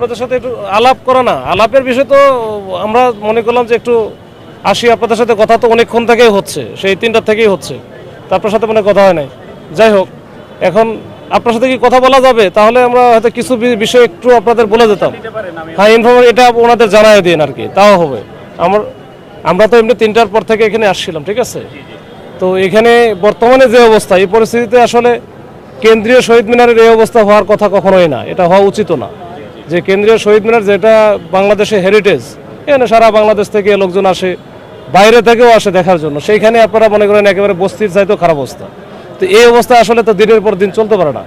আপনাদের সাথে একটু আলাপ করা না। আলাপের বিষয় তো আমরা মনে করলাম যে একটু আসি আপনাদের সাথে কথা তো অনেকক্ষণ থেকেই হচ্ছে সেই তিনটার থেকেই হচ্ছে। তা আপনার সাথে মানে কথা হয় নাই। যাই হোক এখন আপনার সাথে কি কথা বলা যাবে? তাহলে আমরা হয়তো কিছু বিষয় একটু আপনাদের বলে দিতাম। হ্যাঁ ইনফরমেশন এটা ওনাদের জানাই দিন আর কি তাও হবে। আমার আমরা তো এমনি তিনটার পর থেকে এখানে আসছিলাম ঠিক আছে? তো এখানে বর্তমানে যে অবস্থা এই পরিস্থিতিতে আসলে কেন্দ্রীয় শহীদ মিনারের এই অবস্থা হওয়ার কথা কখনোই না এটা হওয়া উচিত না। যে কেন্দ্রীয় শহীদ মিনার যেটা বাংলাদেশের হেরিটেজ এখানে সারা বাংলাদেশ থেকে লোকজন আসে, বাইরে থেকেও আসে দেখার জন্য। সেইখানে আপনারা মনে করেন একেবারে বস্তির চাইতেও খারাপ অবস্থা। তো এই অবস্থা আসলে তো দিনের পর দিন চলতে পারে না।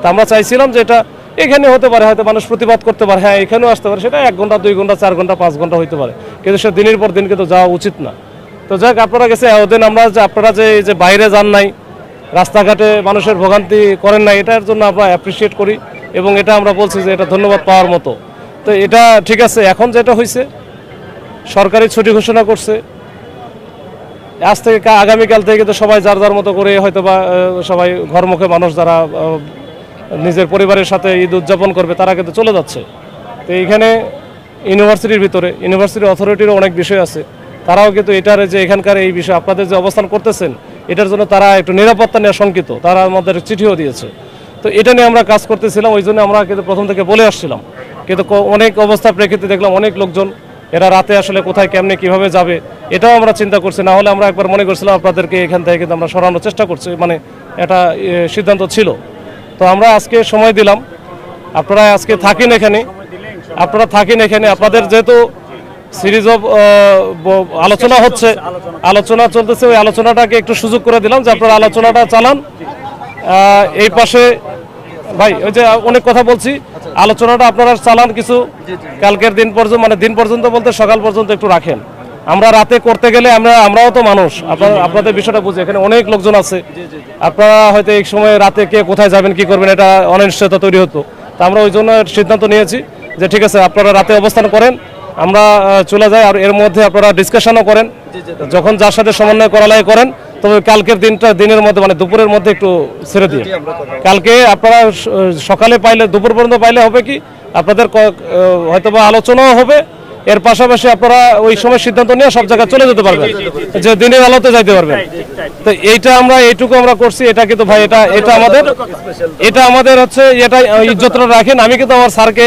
তা আমরা চাইছিলাম যে এটা এখানে হতে পারে, হয়তো মানুষ প্রতিবাদ করতে পারে হ্যাঁ এখানেও আসতে পারে, সেটা এক ঘণ্টা, দুই ঘণ্টা, চার ঘণ্টা, পাঁচ ঘণ্টা হইতে পারে। কিন্তু সে দিনের পর দিন কিন্তু যাওয়া উচিত না। তো যাক, আপনারা গেছে ওদিন আমরা যে, আপনারা যে যে বাইরে যান নাই, রাস্তাঘাটে মানুষের ভোগান্তি করেন না এটার জন্য আমরা অ্যাপ্রিসিয়েট করি। এবং এটা আমরা বলছি যে এটা ধন্যবাদ পাওয়ার মতো। তো এটা ঠিক আছে, এখন যেটা হয়েছে সরকারি ছুটি ঘোষণা করছে। আজ থেকে আগামীকাল থেকে তো সবাই যার যার মতো করে হয়তো বা সবাই ঘরমুখে মানুষ যারা নিজের পরিবারের সাথে ঈদ উদযাপন করবে, তারা কিন্তু চলে যাচ্ছে। তো এইখানে ইউনিভার্সিটির ভিতরে, ইউনিভার্সিটি অথরিটিরও অনেক বিষয় আছে। তারাও কিন্তু এটার যে এখানকার এই বিষয়, আপনাদের যে অবস্থান করতেছেন, এটার জন্য তারা একটু নিরাপত্তা নিয়ে শঙ্কিত। তারা আমাদের চিঠিও দিয়েছে। তো এটা নিয়ে আমরা কাজ করতেছিলাম, ওই জন্য আমরা কিন্তু প্রথম থেকে বলে আসছিলাম। কিন্তু অনেক অবস্থা প্রেক্ষিতে দেখলাম অনেক লোকজন, এরা রাতে আসলে কোথায়, কেমনে, কীভাবে যাবে, এটাও আমরা চিন্তা করছি। না হলে আমরা একবার মনে করছিলাম আপনাদেরকে এখান থেকে কিন্তু আমরা সরানোর চেষ্টা করছি মানে এটা সিদ্ধান্ত ছিল। তো আমরা আজকে সময় দিলাম। আপনারা আজকে থাকেন এখানে। আপনারা থাকেন এখানে। আপনাদের যেহেতু সিরিজ অফ আলোচনা হচ্ছে, আলোচনা চলতেছে, ওই আলোচনাটাকে একটু সুযোগ করে দিলাম যে আপনারা আলোচনাটা চালান। এই পাশে, ভাই, ওই যে অনেক কথা বলছি। আলোচনাটা আপনারা চালান কিছু। কালকের দিন পর্যন্ত মানে দিন পর্যন্ত বলতে সকাল পর্যন্ত একটু রাখেন। আমরা রাতে করতে গেলে আমরা, আমরাও তো মানুষ। আপনারা, আপনাদের বিষয়টা বুঝি, এখানে অনেক লোকজন আছে। আপনারা হয়তো এই সময় রাতে কে কোথায় যাবেন, কি করবেন, এটা অনিশ্চয়তা তৈরি হতো। তা আমরা ওই জন্য সিদ্ধান্ত নিয়েছি যে ঠিক আছে, আপনারা রাতে অবস্থান করেন। আমরা চলে যাই, আর এর মধ্যে আপনারা ডিসকাশনও করেন। যখন যার সাথে সমন্বয় করালাই করেন তবে কালকের দিনটা দিনের মধ্যে মানে দুপুরের মধ্যে একটু ছেড়ে দিয়ে কালকে আপনারা সকালে পাইলে দুপুর পর্যন্ত পাইলে হবে কি? আপনাদের হয়তো বা আলোচনাও হবে। এর পাশাপাশি আপনারা ওই সময় সিদ্ধান্ত নিয়ে সব জায়গায় চলে যেতে পারবেন। যে দিনের আলোতে যাইতে পারবেন। তো এইটা আমরা এইটুকু আমরা করছি। এটা কিন্তু ভাই এটা এটা আমাদের এটা আমাদের হচ্ছে এটা ইজ্জতটা রাখেন। আমি কিন্তু আমার স্যারকে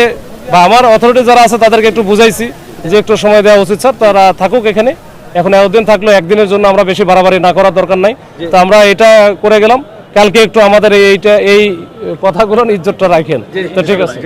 বা আমার অথরিটি যারা আছে তাদেরকে একটু বুঝাইছি যে একটু সময় দেওয়া উচিত স্যার। তারা থাকুক এখানে। এখন এতদিন থাকল একদিনের জন্য আমরা বেশি বাড়াবাড়ি না করার দরকার নাই। তো আমরা এটা করে গেলাম। কালকে একটু আমাদের এইটা এই কথাগুলো ইজ্জতটা রাখেন। তো ঠিক আছে।